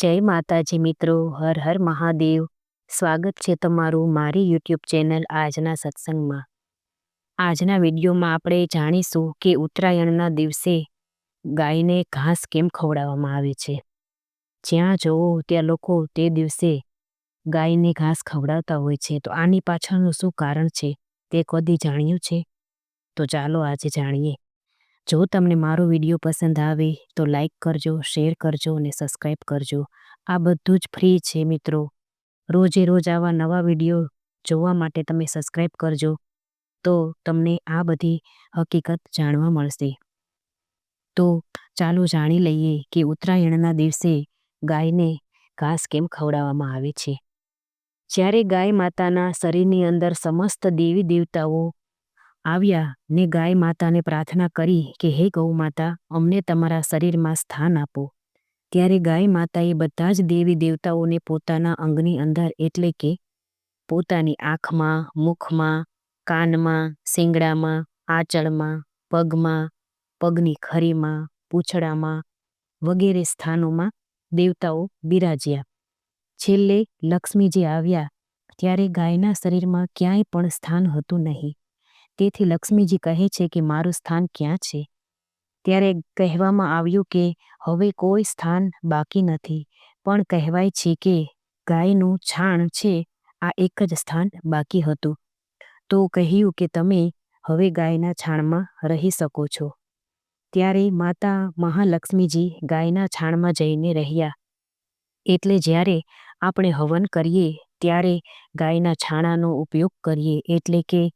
જય માતાજી મિત્રો, હર હર મહાદેવ. સ્વાગત છે તમારું મારી યુટ્યુબ ચેનલ આજના સત્સંગમાં. આજના વિડીયોમાં આપણે જાણીશું કે ઉત્તરાયણના દિવસે ગાયને ઘાસ કેમ ખવડાવવામાં આવે છે. જ્યાં જવો ત્યાં લોકો તે દિવસે ગાયને ઘાસ ખવડાવતા હોય છે. તો આની પાછળનું શું કારણ છે તે કદી જાણ્યું છે? તો ચાલો આજે જાણીએ. જો તમને મારો વીડિયો પસંદ આવે તો લાઈક કરજો, શેર કરજો અને સબસ્ક્રાઈબ કરજો. આ બધું જ ફ્રી છે મિત્રો. રોજે રોજ આવા નવા વીડિયો જોવા માટે તમે સબસ્ક્રાઈબ કરજો તો તમને આ બધી હકીકત જાણવા મળશે. તો ચાલો જાણી લઈએ કે ઉત્તરાયણના દિવસે ગાયને ઘાસ કેમ ખવડાવવામાં આવે છે? જ્યારે ગાય માતાના શરીરની અંદર સમસ્ત દેવી દેવતાઓ આવ્યા ને ગાય માતાને પ્રાર્થના કરી કે, હે ગૌ માતા, અમને તમારા શરીરમાં સ્થાન આપો. ત્યારે ગાય માતાએ બધા જ દેવી દેવતાઓને પોતાના અંગની અંદર એટલે કે પોતાની આંખમાં, મુખમાં, કાનમાં, શિંગડામાં, આંચળમાં, પગમાં, પગની ખરીમાં, પૂંછડામાં વગેરે સ્થાનોમાં દેવતાઓ બિરાજ્યા. છેલ્લે લક્ષ્મીજી આવ્યા ત્યારે ગાયના શરીરમાં ક્યાંય પણ સ્થાન હતું નહીં. તેથી લક્ષ્મીજી કહે છે કે મારું સ્થાન ક્યાં છે? ત્યારે કહેવામાં આવ્યું કે હવે કોઈ સ્થાન બાકી નથી, પણ કહેવાય છે કે ગાયનું છાણ છે, આ એક જ સ્થાન બાકી હતું. તો કહ્યું કે તમે હવે ગાયના છાણમાં રહી શકો છો. ત્યારે માતા મહાલક્ષ્મીજી ગાયના છાણમાં જઈને રહ્યા. એટલે જ્યારે આપણે હવન કરીએ, ત્યારે ગાયના છાણાનો ઉપયોગ કરીએ, એટલે કે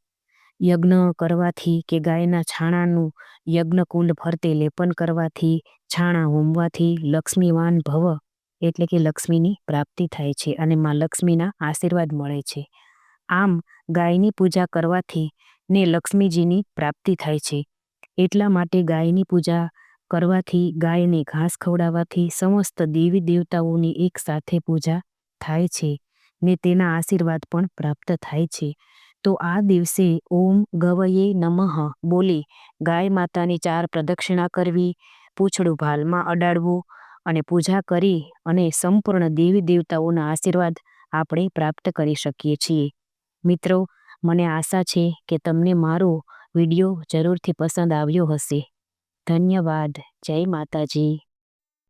યજ્ઞ કરવાથી કે ગાયના છાણાનું યજ્ઞકુંડ ફરતે લેપન કરવાથી, છાણા હોમવાથી લક્ષ્મીવાન ભવ એટલે કે લક્ષ્મીની પ્રાપ્તિ થાય છે અને માં લક્ષ્મીના આશીર્વાદ મળે છે. આમ, ગાયની પૂજા કરવાથી ને લક્ષ્મીજીની પ્રાપ્તિ થાય છે. એટલા માટે ગાયની પૂજા કરવાથી ગાયને ઘાસ ખવડાવવાથી સમસ્ત દેવી દેવતાઓની એક સાથે પૂજા થાય છે ને તેના આશીર્વાદ પણ પ્રાપ્ત થાય છે. તો આ દિવસે ઓમ ગવયે નમઃ બોલી ગાય માતાની ચાર પ્રદક્ષિણા કરવી, પૂંછડું ભાલમાં અડાડવું અને પૂજા કરી અને સંપૂર્ણ દેવી દેવતાઓના આશીર્વાદ આપણે પ્રાપ્ત કરી શકીએ છીએ. મિત્રો, મને આશા છે કે તમને મારો વીડિયો જરૂરથી પસંદ આવ્યો હશે. ધન્યવાદ. જય માતાજી.